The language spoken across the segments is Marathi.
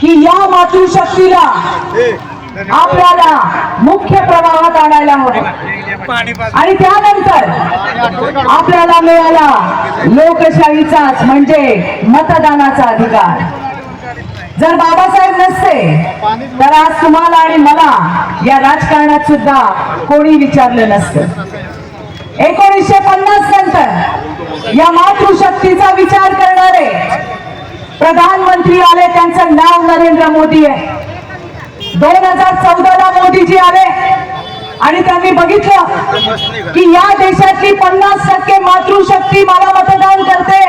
की या मातृशक्तीला आपल्याला मुख्य प्रवाहात आणायला हवं. आणि त्यानंतर आपल्याला मिळाला लोकशाहीचाच म्हणजे मतदानाचा अधिकार. जर बाबासाहेब नसते तर आज तुम्हाला आणि मला या राजकारणात सुद्धा कोणी विचारलं नसतं. एकोणीसशे पन्नास नंतर या मातृशक्तीचा विचार करणारे प्रधानमंत्री आले त्यांचं नाव नरेंद्र मोदी आहे. दोन हजार चौदाला मोदीजी आले. आणि त्यांनी बघितलं की या देशातली पन्नास टक्के मातृशक्ती मला मतदान करते.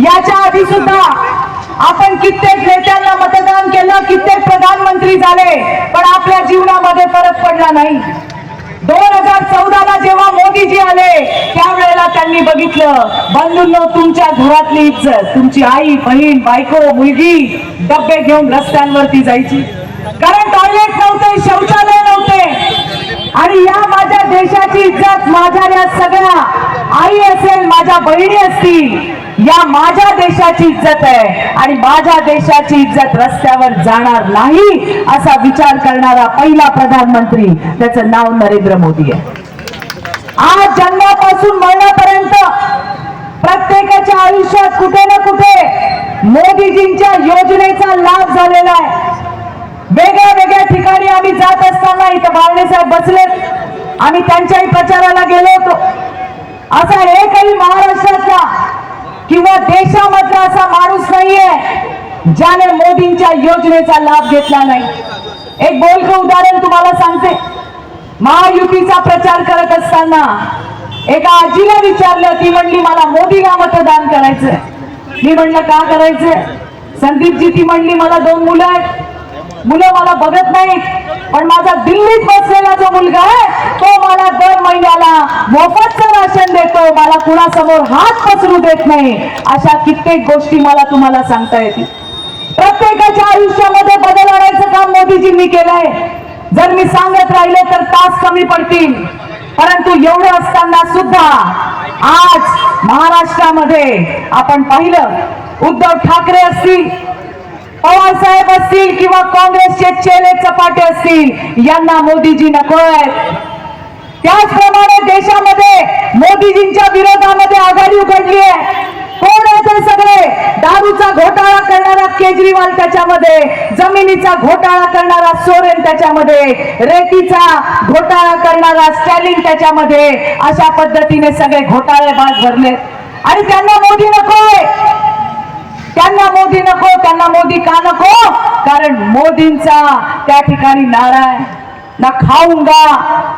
याच्या आधी सुद्धा आपण कित्येक नेत्यांना मतदान केलं कित्येक प्रधानमंत्री झाले पण आपल्या जीवनामध्ये फरक पडला नाही. दोन हजार चौदाला जेव्हा त्यावेळेला बघितलं. बंधूंनो तुमच्या घरातली इज्जत तुमची आई बहीण बायको मुलगी डब्बे घेऊन रस्त्यांवरती जायची. कारण टॉयलेट नव्हते शौचालय नव्हते. आणि या माझ्या देशाची इज्जत माझ्या या सगळ्या आई असेल माझ्या बहिणी असतील या माझ्या देशाची इज्जत आहे. आणि माझ्या देशाची इज्जत रस्त्यावर जाणार नाही असा विचार करणारा पहिला प्रधानमंत्री त्याचं नाव नरेंद्र मोदी आहे. आज जन्मापासून मरणापर्यंत प्रत्येकाच्या आयुष्यात कुठे ना कुठे मोदीजींच्या योजनेचा लाभ झालेला आहे. वेगळ्या वेगळ्या ठिकाणी आम्ही जात असताना इथं बावणे साहेब बसलेत. आम्ही त्यांच्याही प्रचाराला गेलो होतो. असा एकही महाराष्ट्रातला किंवा देशामधला असा माणूस नाहीये ज्याने मोदींच्या योजनेचा लाभ घेतला नाही. एक बोलकं उदाहरण तुम्हाला सांगते. महायुतीचा प्रचार करत असताना एका आजीला विचारलं ती म्हणली मला मोदीला मतदान करायचंय? मी म्हणलं का करायचंय? संदीपजी ती म्हणली मला दोन मुलं आहेत. मुलं मला बघत नाहीत पण माझा दिल्लीत बसलेला जो मुलगा आहे तो मला दर महिन्याला मोफतचं राशन देतो. मला कुणासमोर हात पसरू देत नाही. अशा कित्येक गोष्टी मला तुम्हाला सांगता येतील. प्रत्येकाच्या आयुष्यामध्ये बदल आणायचं काम मोदीजींनी केलंय. जर मी सांगत राहिले तर तास कमी पडतील. परंतु एवढं असताना सुद्धा आज महाराष्ट्रामध्ये आपण पाहिलं उद्धव ठाकरे असतील पवार साहेब असतील किंवा काँग्रेसचे चेले चपाटे असतील यांना मोदीजी नको त्याचप्रमाणे देशामध्ये मोदीजींच्या विरोधामध्ये आघाडी उघडली आहे. दारूचा घोटाळा करणारा केजरीवाल त्याच्यामध्ये जमिनीचा घोटाळा करणारा सोरेन त्याच्यामध्ये रेतीचा घोटाळा करणारा स्टॅलिन त्याच्यामध्ये अशा पद्धतीने सगळे घोटाळेबाज भरले. आणि त्यांना मोदी नकोय त्यांना मोदी नको त्यांना मोदी का नको? कारण मोदींचा त्या ठिकाणी नारा आहे. ना खाऊंगा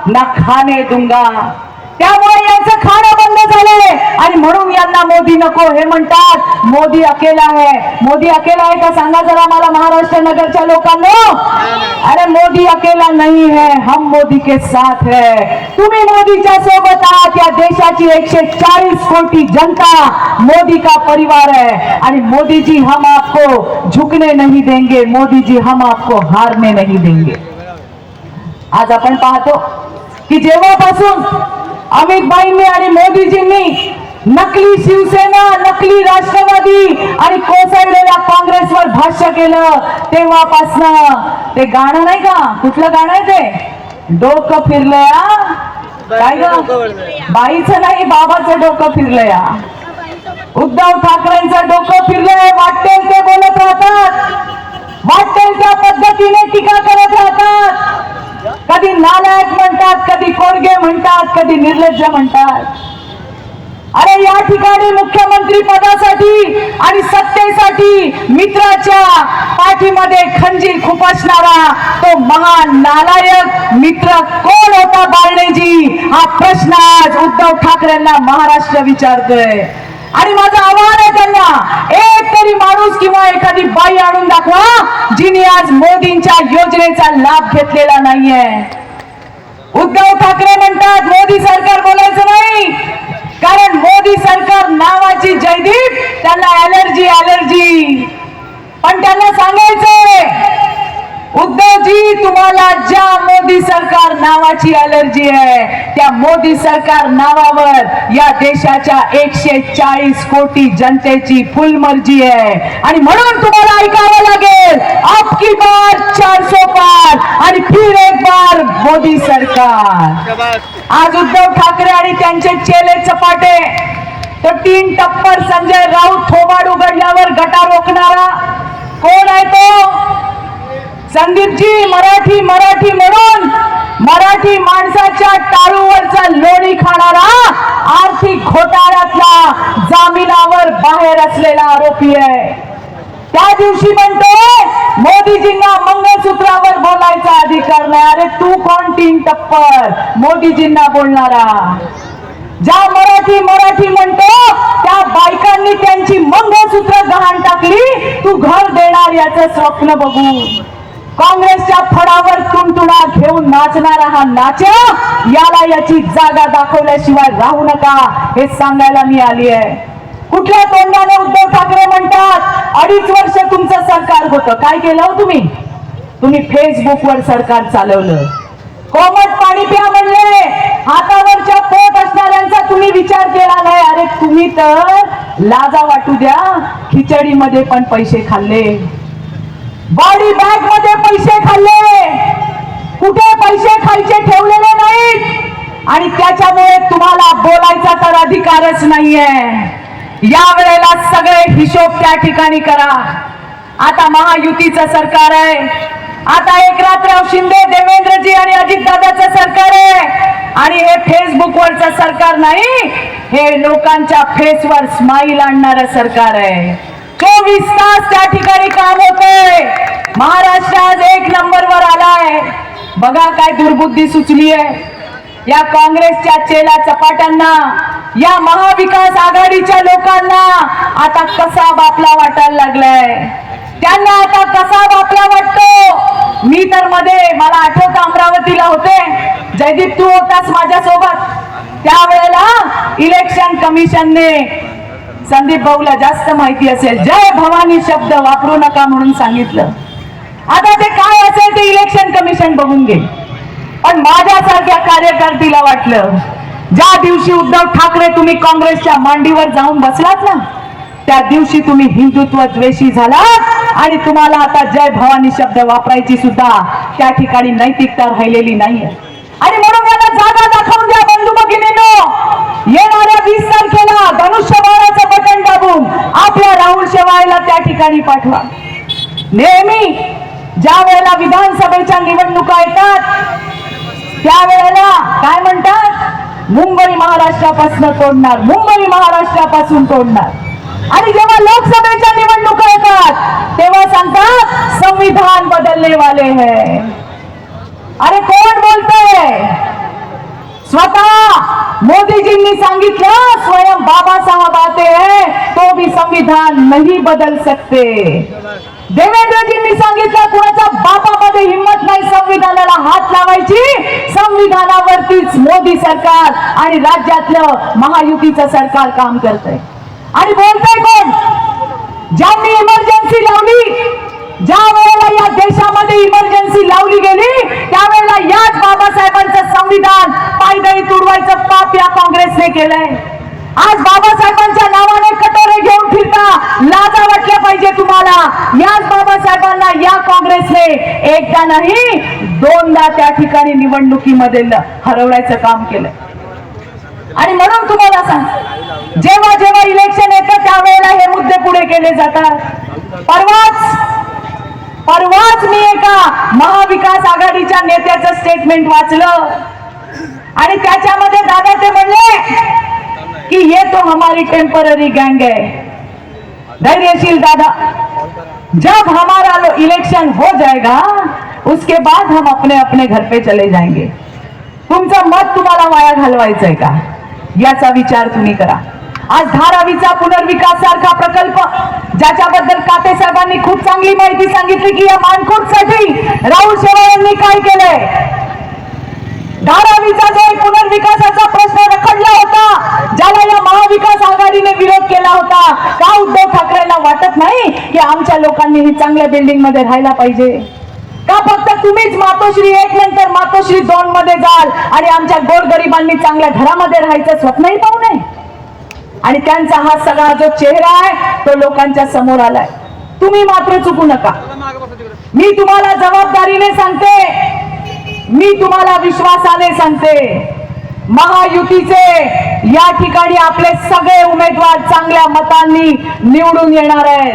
ना खाणे दूंगा. त्यामुळे यांचं खाणं बंद झालंय आणि म्हणून यांना मोदी नको हे म्हणतात. मोदी अकेला आहे. मोदी अकेला आहे का? सांगा जरा मला महाराष्ट्र नगरच्या लोकांना. अरे मोदी अकेला नाही है हम मोदी के साथ है. तुम्ही मोदीच्या सोबत आहात. या देशाची एकशे चाळीस कोटी जनता मोदी का परिवार है? आणि मोदी जी हम आपको झुकने नहीं देंगे. मोदी जी हम आपको हारने नहीं देंगे. आज आपण पाहतो की जेव्हापासून अमित भाईंनी आणि मोदीजींनी नकली शिवसेना नकली राष्ट्रवादी आणि कोसळलेल्या काँग्रेसवर भाष्य केलं तेव्हापासनं. ते गाणं नाही का? कुठलं गाणं आहे ते? डोकं फिरलं काय बाईचं नाही बाबाचं डोकं फिरलं या उद्धव ठाकरेंचं डोकं फिरलंय वाटेल ते बोलत राहतात. वाटेल त्या पद्धतीने टीका नालायक म्हणतात कधी कोरगे म्हणतात कधी निर्लज्ज म्हणतात. अरे या ठिकाणी मुख्यमंत्री पदासाठी आणि सत्तेसाठी मित्राच्या पाठीमध्ये खंजीर खुपसणारा तो महान नालायक मित्र कोण होता बाळणेजी? हा प्रश्न आज उद्धव ठाकरेंना महाराष्ट्र विचारतोय. आणि माझं आव्हान आहे त्यांना एक तरी माणूस किंवा एखादी बाई आणून दाखवा जिने आज मोदींच्या योजनेचा लाभ घेतलेला नाहीये. उद्धव ठाकरे म्हणतात मोदी सरकार बोलायचं नाही. कारण मोदी सरकार नावाची जयदीप त्यांना अलर्जी अलर्जी पण त्यांना सांगायचंय उद्धवजी तुम्हाला ज्या मोदी सरकार नावाची अलर्जी आहे त्या मोदी सरकार नावावर या देशाच्या एकशे चाळीस कोटी जनतेची फुल मर्जी आहे. आणि म्हणून तुम्हाला ऐकावं लागेल अब बार चार सौ पार आणि फिर एक बार मोदी सरकार. आज उद्धव ठाकरे आणि त्यांचे चेले चपाटे तो तीन टप्पर संजय राऊत थोबाड उघडल्यावर गटा रोखणारा. कोण आहे तो? संदीपजी मराठी मराठी म्हणून मराठी माणसाच्या टाळूवरचा लोणी खाणारा आर्थिक घोटाळ्यातला जामिनावर बाहेर असलेला आरोपी आहे. त्या दिवशी म्हणतोय मोदीजींना मंगळसूत्रावर बोलायचा अधिकार नाही. अरे तू कोण तीन टप्पर? मोदीजींना बोलणारा. ज्या मराठी मराठी म्हणतो त्या बायकांनी त्यांची मंगळसूत्र गहाण टाकली तू घर देणार याचं स्वप्न बघू. काँग्रेसच्या फडावर तुणतुणा घेऊन नाचणारा हा नाचा याला याची जागा दाखवल्याशिवाय राहू नका. हे सांगायला मी आली आहे. कुठल्या तोंडाने उद्धव ठाकरे म्हणतात अडीच वर्ष तुमचं सरकार होतं. काय केलं हो तुम्ही? तुम्ही फेसबुकवर सरकार चालवलं. कोमट पाणी प्या म्हणले. हातावरच्या पोट असणाऱ्यांचा तुम्ही विचार केला नाही. अरे तुम्ही तर लाजा वाटू द्या. खिचडीमध्ये पण पैसे खाल्ले. बॉडी बॅगमध्ये पैसे खाल्ले. कुठे पैसे खायचे ठेवलेले नाहीत. आणि त्याच्यामुळे तुम्हाला बोलायचा तर अधिकारच नाहीये. या वेळेला सगळे हिशोब त्या ठिकाणी करा. आता महायुतीचं सरकार आहे. आता एकनाथराव शिंदे देवेंद्रजी आणि अजितदादाचं सरकार आहे. आणि हे फेसबुकवरचं सरकार नाही हे लोकांच्या फेसवर स्माईल आणणारं सरकार आहे. चोवीस तास त्या ठिकाणी काम होतंय महाराष्ट्र आज एक नंबरवर आलाय. बघा काय दुर्बुद्धी सुचली आहे. या काँग्रेसच्या चेला चपाट्यांना या महाविकास आघाडीच्या लोकांना आता कसा बापला वाटायला लागलाय? त्यांना आता कसा बापला वाटतो? मी तर मध्ये मला आठवत अमरावतीला होते. जयदीप तू होतास माझ्यासोबत. त्यावेळेला इलेक्शन कमिशनने संदीप भाऊला जास्त माहिती असेल. जय भवानी शब्द वापरू नका म्हणून सांगितलं. आता ते काय असेल ते इलेक्शन कमिशन बघून घे. पण माझ्यासारख्या कार्यकर्तीला वाटलं ज्या दिवशी उद्धव ठाकरे तुम्ही काँग्रेसच्या मांडीवर जाऊन बसलात ना त्या दिवशी तुम्ही हिंदुत्व द्वेषी झाला आणि तुम्हाला आता जय भवानी शब्द वापरायची सुद्धा त्या ठिकाणी नैतिकता राहिलेली नाहीये आणि म्हणून मला जागा दाखवून द्या बंधू भगिनीनो येणाऱ्या वीस तारखेला धनुष्यबाणाचं बटन दाबून आपल्या राहुल शेवाळेला त्या ठिकाणी पाठवा. नेहमी ज्या वेळेला विधानसभेच्या निवडणुका येतात त्यावेळेला काय म्हणतात? मुंबई महाराष्ट्रापासून तोडणार मुंबई महाराष्ट्रापासून तोडणार. आणि जेव्हा लोकसभेच्या निवडणुका येतात तेव्हा सांगतात संविधान बदलने वाले है. अरे कोण बोलतोय? स्वतः मोदीजींनी सांगितलं स्वयं बाबा साहब आते हैं तो भी संविधान नाही बदल सकते. देवेंद्रजींनी सांगितलं कुणाच्या बापामध्ये हिंमत नाही संविधानाला हात लावायची संविधानावरतीच मोदी सरकार आणि राज्यातलं महायुतीचं सरकार काम करतंय. आणि बोलतय कोण? ज्यांनी इमर्जन्सी लावली ज्या वेळेला या देशामध्ये इमर्जन्सी लावली गेली त्यावेळेला याच बाबासाहेबांचं संविधान पायदळी तुडवायचं पाप या काँग्रेसने केलंय. आज बाबासाहेबांच्या नावाने कटोरे घेऊन फिरता लाजा वाटल्या पाहिजे तुम्हाला. याच बाबासाहेबांना या काँग्रेसने एकदा नाही दोनदा त्या ठिकाणी निवडणुकीमध्ये ल- हरवण्याचं काम केलं आणि म्हणून तुम्हाला सांग जेव्हा जेव्हा इलेक्शन येतं त्यावेळेला हे मुद्दे पुढे केले जातात. परवाच परवाच मी एका महाविकास आघाडीच्या नेत्याचं स्टेटमेंट वाचलं. आणि त्याच्यामध्ये दादा ते म्हणले कि ये तो हमारी टेंपररी गँग आहे. धैर्यशील दादा जब हमारा लो इलेक्शन हो जाएगा उसके बाद हम अपने अपने घर पे चले जाएंगे। तुमचं मत तुम्हाला वाया घालवायचंय का? याचा विचार तुम्ही करा. आज धारावीचा पुनर्विकास सारखा प्रकल्प ज्याच्याबद्दल काते साहेबांनी खूप चांगली माहिती सांगितली की या मानखुर्दसाठी राहुल शेवाळांनी काय केलंय? धारावीचा जो एक पुनर्विकासाचा प्रश्न रखडला होता ज्याला या महाविकास आघाडीने विरोध केला होता का उद्धव ठाकरेंना वाटत नाही की आमच्या लोकांनी ही चांगल्या बिल्डिंगमध्ये राहायला पाहिजे? का फक्त तुम्हीच मातोश्री एक नंतर मातोश्री दोन मध्ये जाल आणि आमच्या गोरगरिबांनी चांगल्या घरामध्ये राहायचं स्वप्नही पाहू नये? आणि त्यांचा हा सगळा जो चेहरा आहे तो लोकांच्या समोर आलाय. तुम्ही मात्र चुकू नका. मी तुम्हाला जबाबदारीने सांगते मी तुम्हाला विश्वासाने सांगते महायुतीचे या ठिकाणी आपले सगळे उमेदवार चांगल्या मतांनी निवडून येणार आहेत.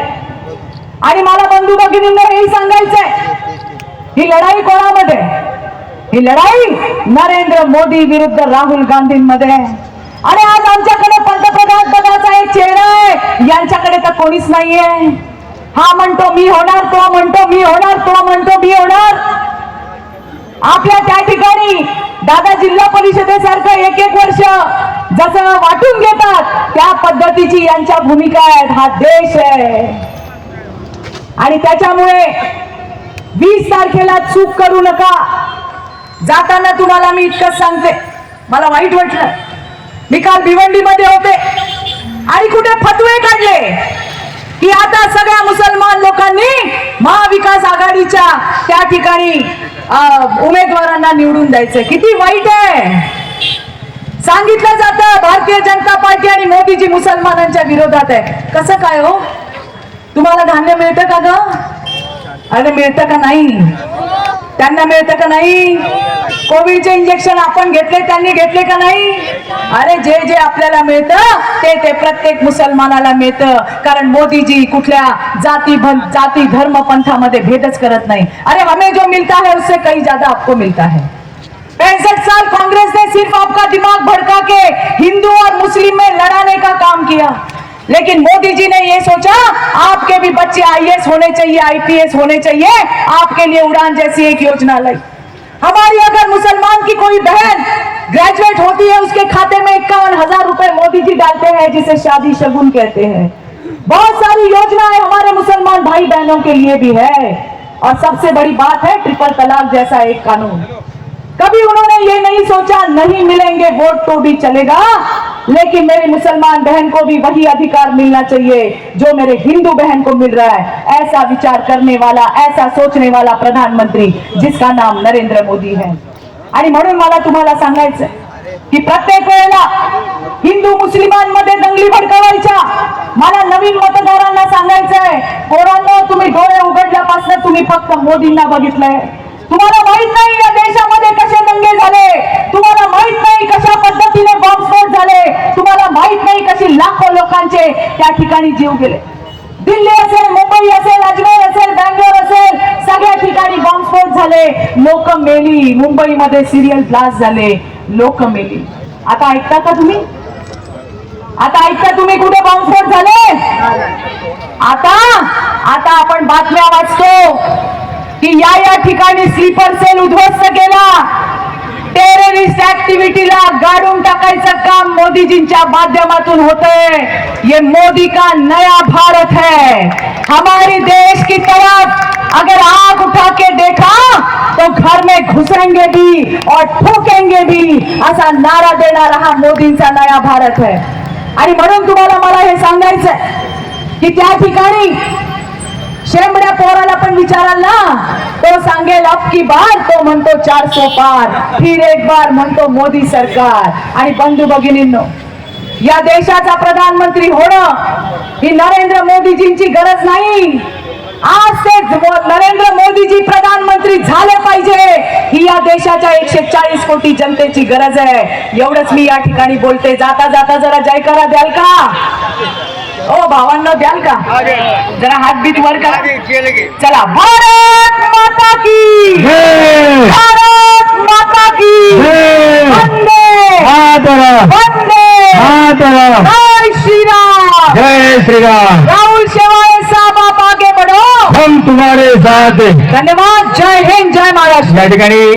आणि मला बंधू भगिनींना हेही सांगायचंय ही लढाई कोणामध्ये? ही लढाई नरेंद्र मोदी विरुद्ध राहुल गांधींमध्ये. आणि आज आमच्याकडे पंतप्रधान पदाचा एक चेहरा आहे यांच्याकडे तर कोणीच नाहीये. हा म्हणतो मी होणार तो म्हणतो मी होणार तो म्हणतो मी होणार. आपल्या त्या ठिकाणी दादा जिल्हा परिषदेसारखं एक एक वर्ष जसं वाटून घेतात त्या पद्धतीची यांच्या भूमिका आहे हा देश आहे. आणि त्याच्यामुळे वीस तारखेला चूक करू नका. जाताना तुम्हाला मी इतकंच सांगते. मला वाईट वाटलं. मी काल भिवंडीमध्ये होते. आणि कुठे फतवे काढले? की आता सगळ्या मुसलमान लोकांनी महाविकास आघाडीच्या त्या ठिकाणी उमेदवारांना निवडून द्यायचं किती वाईट आहे. सांगितलं जातं भारतीय जनता पार्टी आणि मोदीजी मुसलमानांच्या विरोधात आहे. कसं काय हो? तुम्हाला धान्य मिळतं का ग? अरे मिळतं का नाही? त्यांना मिळतं का नाही? कोविडचे इंजेक्शन आपण घेतले त्यांनी घेतले का नाही? अरे जे जे आपल्याला मिळतं ते ते प्रत्येक मुसलमानाला मिळतं. कारण मोदीजी कुठल्या जाती भन- जाती धर्म पंथामध्ये भेदच करत नाही. अरे हमें जो मिलता है उससे कहीं ज्यादा आपको मिलता है. पैंसठ साल कांग्रेस ने सिर्फ आपका दिमाग भड़का के हिंदू और मुस्लिम में लड़ाने का काम किया। लेकिन मोदी जी ने ये सोचा, आपके भी बच्चे आईएएस होने चाहिए आईपीएस होने चाहिए, आपके लिए उड़ान जैसी एक योजना लाई। हमारी अगर मुसलमान की कोई बहन ग्रेजुएट होती है, उसके खाते में इक्यावन हज़ार रुपए मोदी जी डालते हैं, जिसे शादी शगुन कहते हैं। बहुत सारी योजनाएँ हमारे मुसलमान भाई बहनों के लिए भी है। और सबसे बड़ी बात है, ट्रिपल तलाक जैसा एक कानून। कभी उन्होंने ये नहीं सोचा, नहीं मिलेंगे, वोट तो भी चलेगा। लेकिन मेरी मुसलमान बहन को भी वही अधिकार मिलना चाहिए जो मेरे हिंदू बहन को मिल रहा है। ऐसा विचार करने वाला ऐसा सोचने वाला प्रधानमंत्री जिसका नाम नरेंद्र मोदी है। आणि म्हणून मला तुम्हाला सांगायचं की प्रत्येक वेळेला हिंदू मुस्लिमांमध्ये दंगली भडकवायच्या. मला नवीन मतदारांना सांगायचंय पोरांनो तुम्ही डोळे उघडल्यापासून तुम्ही फक्त मोदींना बघितलंय. तुम्हाला माहीत नाही या देशामध्ये कसे दंगे झाले. तुम्हाला माहीत नाही कशा पद्धतीने बॉम्बस्फोट झाले. तुम्हाला माहीत नाही कशी लाखो लोकांचे त्या ठिकाणी जीव गेले. दिल्ली असेल मुंबई असेल अजमेर असेल बँगलोर असेल सगळ्या ठिकाणी बॉम्बस्फोट झाले. लोक मेली. मुंबईमध्ये सिरियल ब्लास्ट झाले. लोक मेली. आता ऐकता का तुम्ही? आता ऐकता तुम्ही कुठे बॉम्बस्फोट झाले? आता? आता आपण बातम्या वाचतो की या या ठिकाणी स्लीपर सेल उद्ध्वस्त केला. टेररिस्ट ऍक्टिव्हिटीला गाडून टाकायचं काम मोदीजींच्या माध्यमातून होतंय. ये मोदी का नया भारत है? हमारी देश की तरफ अगर आग उठा के देखा तो घर में घुसेंगे भी और ठोकेंगे भी. असा नारा देणारा हा मोदींचा नया भारत है. आणि म्हणून तुम्हाला मला हे सांगायचंय की त्या ठिकाणी शेंबड्या पोराला पण विचाराल ना. तो सांगेल अब की बार तो म्हणतो चारसो पार. फिर एक बार म्हणतो मोदी सरकार. आणि बंधू भगिनींनो या देशाचा प्रधानमंत्री होणं ही नरेंद्र मोदीजींची गरज नाही. आज ते नरेंद्र मोदीजी प्रधानमंत्री झाले पाहिजे. ही या देशाच्या एकशे चाळीस कोटी जनतेची गरज आहे. एवढंच मी या ठिकाणी बोलते. जाता जाता जरा जयकारा द्याल का? ओ भावांनो द्याल का? जरा हात बीत वर करा. चला भारत माता की. जय. भारत माता की. जय. वंदे. मातरम वंदे. मातरम जय श्री राम जय श्री राम राहुल शेवाळे साहब आप आगे बढ़ो हम तुम्हारे साथ हैं. धन्यवाद. जय हिंद जय महाराष्ट्र. या ठिकाणी